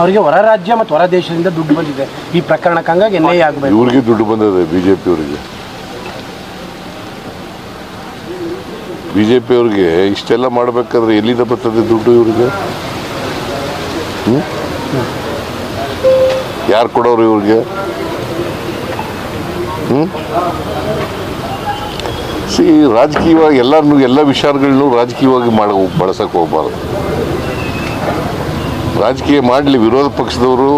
ಅವರಿಗೆ ಹೊರ ರಾಜ್ಯ ಮತ್ತು ಹೊರ ದೇಶದಿಂದ ದುಡ್ಡು ಬಂದಿದೆ. ಈ ಪ್ರಕರಣಕ್ಕೆ ಹಂಗಾಗಿ ಎನ್ ಐ ಆಗಬೇಕು. ಇವ್ರಿಗೆ ದುಡ್ಡು ಬಂದಿದೆ ಬಿ ಜೆ ಪಿಯವರಿಗೆ ಬಿ ಜೆ ಪಿಯವ್ರಿಗೆ ಇಷ್ಟೆಲ್ಲ ಮಾಡಬೇಕಾದ್ರೆ ಎಲ್ಲಿಂದ ಬರ್ತದೆ ದುಡ್ಡು ಇವ್ರಿಗೆ? ಯಾರು ಕೊಡೋರು ಇವ್ರಿಗೆ? ಹ್ಞೂ ಸಿ ರಾಜಕೀಯವಾಗಿ ಎಲ್ಲರನ್ನು ಎಲ್ಲ ವಿಚಾರಗಳನ್ನೂ ರಾಜಕೀಯವಾಗಿ ಮಾಡ ಬಳಸಕ್ಕೆ ಹೋಗ್ಬಾರ್ದು. ರಾಜಕೀಯ ಮಾಡಲಿ ವಿರೋಧ ಪಕ್ಷದವರು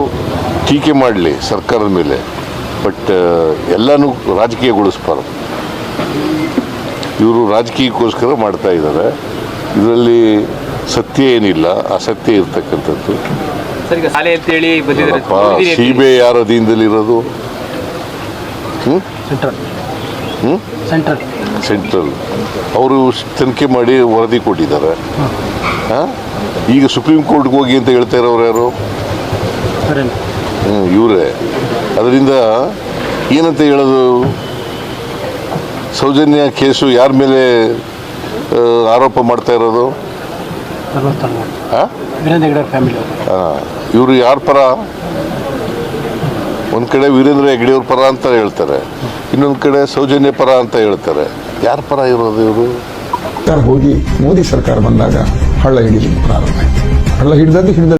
ಟೀಕೆ ಮಾಡಲಿ ಸರ್ಕಾರದ ಮೇಲೆ. ಬಟ್ ಎಲ್ಲನೂ ರಾಜಕೀಯಗೊಳಿಸ್ಬಾರ್ದು. ಇವರು ರಾಜಕೀಯಕ್ಕೋಸ್ಕರ ಮಾಡ್ತಾ ಇದ್ದಾರೆ ಇದರಲ್ಲಿ ಸತ್ಯ ಏನಿಲ್ಲ ಅಸತ್ಯ ಇರ್ತಕ್ಕಂಥದ್ದು. ಸಿ ಬಿ ಐ ಯಾರ ಅಧೀನದಲ್ಲಿರೋದು? ಹ್ಮ್? ಸೆಂಟ್ರಲ್ ಸೆಂಟ್ರಲ್ ಅವರು ತನಿಖೆ ಮಾಡಿ ವರದಿ ಕೊಟ್ಟಿದ್ದಾರೆ. ಈಗ ಸುಪ್ರೀಂ ಕೋರ್ಟ್ಗೆ ಹೋಗಿ ಅಂತ ಹೇಳ್ತಾ ಇರೋರು ಯಾರು? ಹ್ಞೂ ಇವರೇ. ಅದರಿಂದ ಏನಂತ ಹೇಳೋದು? ಸೌಜನ್ಯ ಕೇಸು ಯಾರ ಮೇಲೆ ಆರೋಪ ಮಾಡ್ತಾ ಇರೋದು? ಹಾಂ. ಇವರು ಯಾರ ಪರ? ಒಂದು ಕಡೆ ವೀರೇಂದ್ರ ಹೆಗ್ಡೆಯವ್ರ ಪರ ಅಂತ ಹೇಳ್ತಾರೆ, ಇನ್ನೊಂದು ಕಡೆ ಸೌಜನ್ಯ ಪರ ಅಂತ ಹೇಳ್ತಾರೆ. ಯಾರ ಪರ ಇರೋದು ಇವರು? ಹೋಗಿ ಮೋದಿ ಸರ್ಕಾರ ಬಂದಾಗ ಹಳ್ಳ ಹಿಡಿದು ಪ್ರಾರಂಭ ಆಯ್ತು. ಹಳ್ಳ ಹಿಡಿದದ್ದು ಹಿಡಿದ